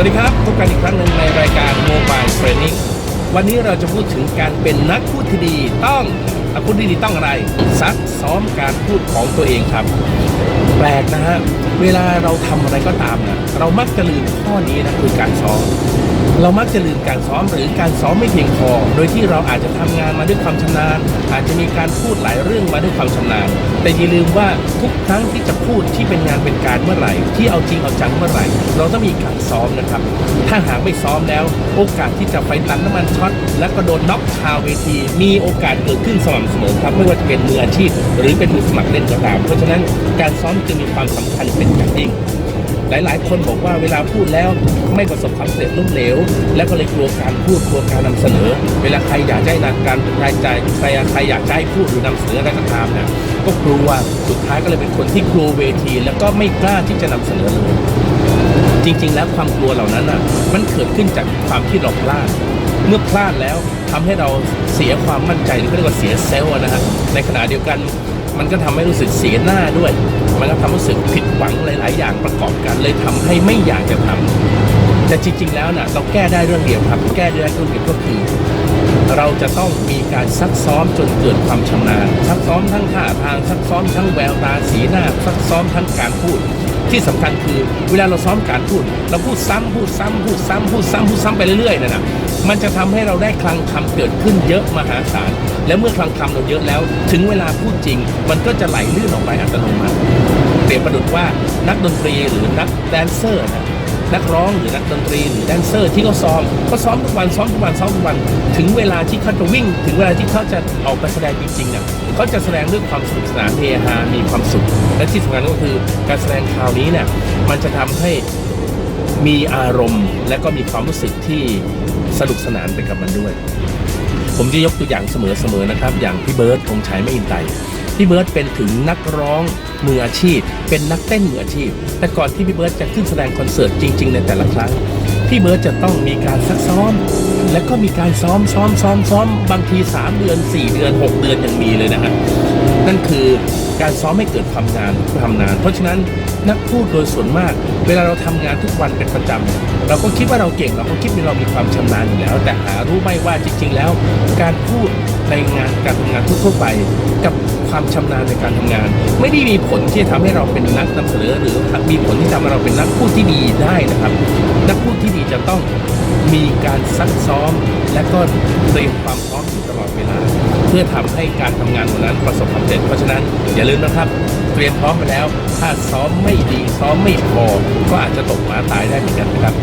วัสดีครับ พบกันอีกครั้งหนึ่งในรายการ Mobile Training วันนี้เราจะพูดถึงการเป็นนักพูดที่ดีต้องอักพูดที่ดีต้องอะไร ซักซ้อมการพูดของตัวเองครับ แปลกนะฮะ เวลาเราทำอะไรก็ตามนะเรามักจะลืมข้อนี้นะคือการซ้อม เรามักจะลืมการซ้อมหรือการซ้อมไม่เพียงพอ โดยที่เราอาจจะทำงานมาด้วยความชำนาญ อาจจะมีการพูดหลายเรื่องมาด้วยความชำนาญ แต่อย่าลืมว่าทุกครั้งที่จะพูดที่เป็นงานเป็นการเมื่อไหร่ ที่เอาจริงเอาจังเมื่อไหร่ เราต้องมีการซ้อมนะครับ ถ้าหากไม่ซ้อมแล้ว โอกาสที่จะไฟตันน้ำมันช็อตและก็โดนน็อกคาเวที มีโอกาสเกิดขึ้นสม่ำเสมอครับไม่ว่าจะเป็นมืออาชีพ หรือเป็นมือสมัครเล่นก็ตาม เพราะฉะนั้นการซ้อมจึงมีความสำคัญเป็นอย่างยิ่ง หลาย ๆ คนบอกว่าเวลาพูดแล้วไม่ประสบความสำเร็จล้มเหลว แล้วก็เลยกลัวการพูดกลัวการนำเสนอ เวลาใครอยากจะให้นักการรายจ่ายใครใครอยากจะให้พูดหรือนำเสนออะไรก็ตามเนี่ยก็กลัวสุดท้ายก็เลยเป็นคนที่กลัวเวที แล้วก็ไม่กล้าที่จะนำเสนอเลยจริง ๆ แล้วความกลัวเหล่านั้นอะมันเกิดขึ้นจากความที่เราพลาดเมื่อพลาดแล้วทำให้เราเสียความมั่นใจหรือเรียกว่าเสียเซลล์อะนะฮะในขณะเดียวกัน มันก็ทำให้รู้สึกเสียหน้าด้วย มันก็ทำให้รู้สึกผิดหวังหลาย ๆ อย่างประกอบกันเลยทำให้ไม่อยากจะทำแต่จริง ๆ แล้วน่ะเราแก้ได้เรื่องเดียวครับ แก้ได้เรื่องเดียวก็คือเราจะต้องมีการซักซ้อมจนเกิดความชำนาญ ซักซ้อมทั้งท่าทาง ซักซ้อมทั้งแววตาสีหน้า ซักซ้อมทั้งการพูด ที่สำคัญคือเวลาเราซ้อมการพูด เราพูดซ้ำพูดซ้ำพูดซ้ำพูดซ้ำพูดซ้ำไปเรื่อยๆนั่นนะมันจะทำให้เราได้คลังคำเกิดขึ้นเยอะมหาศาลและเมื่อคลังคำเราเยอะแล้ว ถึงเวลาพูดจริง มันก็จะไหลลื่นออกไปอัตโนมัติเปรียบประดุดว่านักดนตรีหรือนักแดนเซอร์นะ นักร้องหรือนักดนตรีหรือแดนเซอร์ที่เขาซ้อมเขาซ้อมทุกวันซ้อมทุกวันซ้อมทุกวัน ถึงเวลาที่เขาจะวิ่ง ถึงเวลาที่เขาจะออกไปแสดงจริงๆเนี่ยเขาจะแสดงด้วยความสนุกสนานเฮฮามีความสุข และที่สำคัญก็คือการแสดงคราวนี้เนี่ยมันจะทำให้มีอารมณ์และก็มีความรู้สึกที่สนุกสนานไปกับมันด้วย ผมจะยกตัวอย่างเสมอๆนะครับ อย่างพี่เบิร์ดธงชัยไม่อินไต พี่เบิร์ดเป็นถึงนักร้องมืออาชีพ เป็นนักเต้นมืออาชีพ แต่ก่อนที่พี่เบิร์ดจะขึ้นแสดงคอนเสิร์ตจริง ๆ ในแต่ละครั้ง พี่เบิร์ดจะต้องมีการซักซ้อม และก็มีการซ้อมซ้อมซ้อมซ้อมบางที 3 เดือน 4 เดือน 6 เดือนยังมีเลยนะฮะนั่นคือการซ้อมให้เกิดความนานความนาน เพราะฉะนั้นนักพูดโดยส่วนมาก เวลาเราทำงานทุกวันเป็นประจำเราก็คิดว่าเราเก่งเราก็คิดว่าเรามีความชำนาญอยู่แล้ว แต่หารู้ไหมว่าจริง ๆ แล้ว การพูดในงานการทำงานทั่วๆไป กับ ความชำนาญในการทำงาน ไม่ได้มีผลที่จะทำให้เราเป็นนักนำเสนอหรือมีผลที่ทำให้เราเป็นนักพูดที่ดีได้นะครับ นักพูดที่ดีจะต้องมีการซักซ้อม และก็เตรียมความพร้อมอยู่ตลอดเวลา เพื่อทำให้การทำงานวันนั้นประสบความสำเร็จเพราะฉะนั้นอย่าลืมนะครับเตรียมพร้อมไปแล้ว ถ้าซ้อมไม่ดีซ้อมไม่พอก็อาจจะตกหมาตายได้เหมือนกันนะครับ